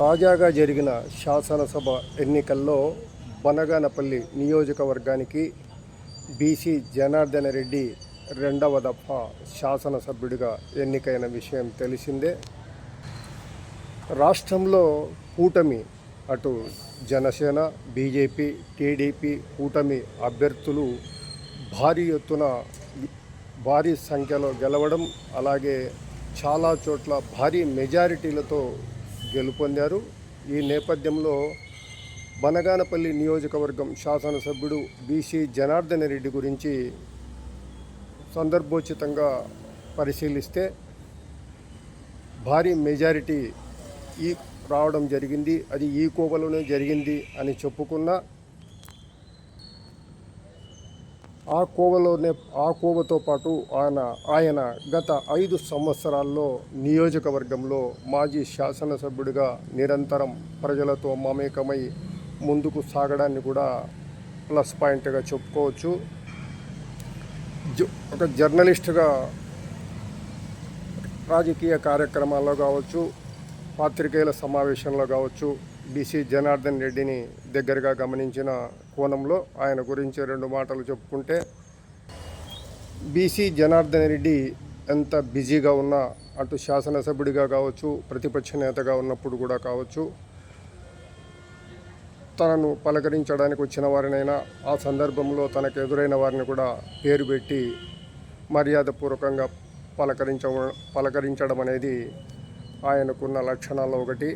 తాజాగా జరిగిన శాసనసభ ఎన్నికల్లో బనగానపల్లి నియోజకవర్గానికి బీసీ జనార్దన రెడ్డి రెండవ దఫా శాసనసభ్యుడిగా ఎన్నికైన విషయం తెలిసిందే. రాష్ట్రంలో కూటమి అటు జనసేన బీజేపీ టీడీపీ కూటమి అభ్యర్థులు భారీ ఎత్తున భారీ సంఖ్యలో గెలవడం అలాగే చాలా చోట్ల భారీ మెజారిటీలతో గెలుపొందారు. ఈ నేపథ్యంలో బనగానపల్లి నియోజకవర్గం శాసనసభ్యుడు బీసీ జనార్దన రెడ్డి గురించి సందర్భోచితంగా పరిశీలిస్తే భారీ మెజారిటీ ఈ రావడం జరిగింది. అది ఈ కోవలోనే జరిగింది అని చెప్పుకున్నా ఆ కోవలోనే ఆ కోవతో పాటు ఆయన ఆయన గత ఐదు సంవత్సరాల్లో నియోజకవర్గంలో మాజీ శాసనసభ్యుడిగా నిరంతరం ప్రజలతో మమేకమై ముందుకు సాగడాన్ని కూడా ప్లస్ పాయింట్గా చెప్పుకోవచ్చు. జ- ఒక జర్నలిస్టుగా రాజకీయ కార్యక్రమాల్లో కావచ్చు పాత్రికేయుల సమావేశంలో కావచ్చు బీసీ జనార్దన్ రెడ్డిని దగ్గరగా గమనించిన కోణంలో ఆయన గురించి రెండు మాటలు చెప్పుకుంటే బీసీ జనార్దన్ రెడ్డి ఎంత బిజీగా ఉన్నా అటు శాసనసభ్యుడిగా కావచ్చు ప్రతిపక్ష నేతగా ఉన్నప్పుడు కూడా కావచ్చు తనను పలకరించడానికి వచ్చిన వారినైనా ఆ సందర్భంలో తనకు ఎదురైన వారిని కూడా పేరు పెట్టి మర్యాదపూర్వకంగా పలకరించ పలకరించడం అనేది ఆయనకున్న లక్షణాల్లో ఒకటి.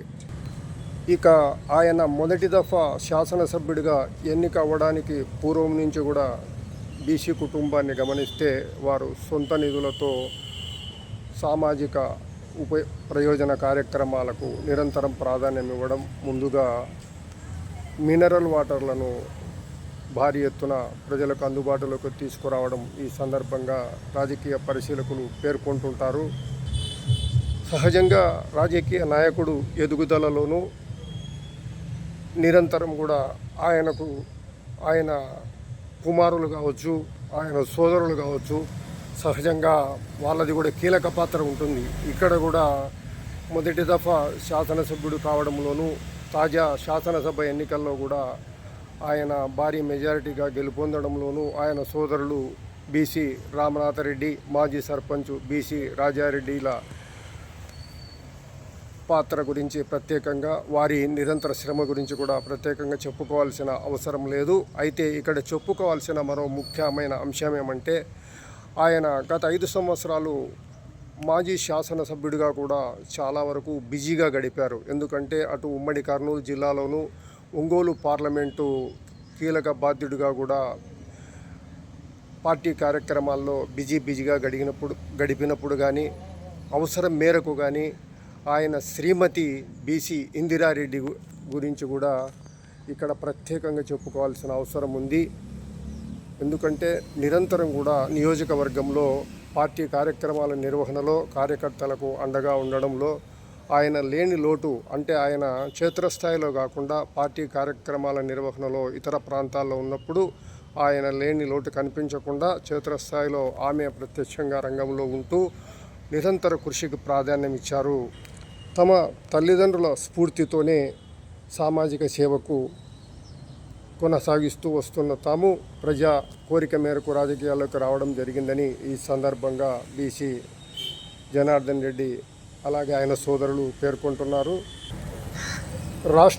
ఇక ఆయన మొదటి దఫా శాసనసభ్యుడిగా ఎన్నిక అవ్వడానికి పూర్వం నుంచి కూడా బీసీ కుటుంబాన్ని గమనిస్తే వారు సొంత నిధులతో సామాజిక ఉప ప్రయోజన కార్యక్రమాలకు నిరంతరం ప్రాధాన్యం ఇవ్వడం ముందుగా మినరల్ వాటర్లను భారీ ఎత్తున ప్రజలకు అందుబాటులోకి తీసుకురావడం ఈ సందర్భంగా రాజకీయ పరిశీలకులు పేర్కొంటుంటారు. సహజంగా రాజకీయ నాయకుడు ఎదుగుదలలోనూ నిరంతరం కూడా ఆయనకు ఆయన కుమారులు కావచ్చు ఆయన సోదరులు కావచ్చు సహజంగా వాళ్ళది కూడా కీలక పాత్ర ఉంటుంది. ఇక్కడ కూడా మొదటి దఫా శాసనసభ్యుడు కావడంలోనూ తాజా శాసనసభ ఎన్నికల్లో కూడా ఆయన భారీ మెజారిటీగా గెలుపొందడంలోనూ ఆయన సోదరులు బీసీ రామనాథరెడ్డి మాజీ సర్పంచ్ బీసీ రాజారెడ్డిల పాత్ర గురించి ప్రత్యేకంగా వారి నిరంతర శ్రమ గురించి కూడా ప్రత్యేకంగా చెప్పుకోవాల్సిన అవసరం లేదు. అయితే ఇక్కడ చెప్పుకోవాల్సిన మరో ముఖ్యమైన అంశం ఏమంటే ఆయన గత ఐదు సంవత్సరాలు మాజీ శాసనసభ్యుడిగా కూడా చాలా వరకు బిజీగా గడిపారు. ఎందుకంటే అటు ఉమ్మడి కర్నూలు జిల్లాలోనూ ఒంగోలు పార్లమెంటు కీలక బాధ్యుడిగా కూడా పార్టీ కార్యక్రమాల్లో బిజీ బిజీగా గడిగినప్పుడు గడిపినప్పుడు కానీ అవసరం మేరకు కానీ ఆయన శ్రీమతి బీసీ ఇందిరారెడ్డి గురించి కూడా ఇక్కడ ప్రత్యేకంగా చెప్పుకోవాల్సిన అవసరం ఉంది. ఎందుకంటే నిరంతరం కూడా నియోజకవర్గంలో పార్టీ కార్యక్రమాల నిర్వహణలో కార్యకర్తలకు అండగా ఉండడంలో ఆయన లేని లోటు అంటే ఆయన క్షేత్రస్థాయిలో కాకుండా పార్టీ కార్యక్రమాల నిర్వహణలో ఇతర ప్రాంతాల్లో ఉన్నప్పుడు ఆయన లేని లోటు కనిపించకుండా క్షేత్రస్థాయిలో ఆమె ప్రత్యక్షంగా రంగంలో ఉంటూ నిరంతర కృషికి ప్రాధాన్యం ఇచ్చారు. తమ తల్లిదండ్రుల స్ఫూర్తితోనే సామాజిక సేవకు కొనసాగిస్తూ వస్తున్న తాము ప్రజా కోరిక మేరకు రాజకీయాల్లోకి రావడం జరిగిందని ఈ సందర్భంగా బీసీ జనార్దన్ రెడ్డి అలాగే ఆయన సోదరులు పేర్కొంటున్నారు. రాష్ట్ర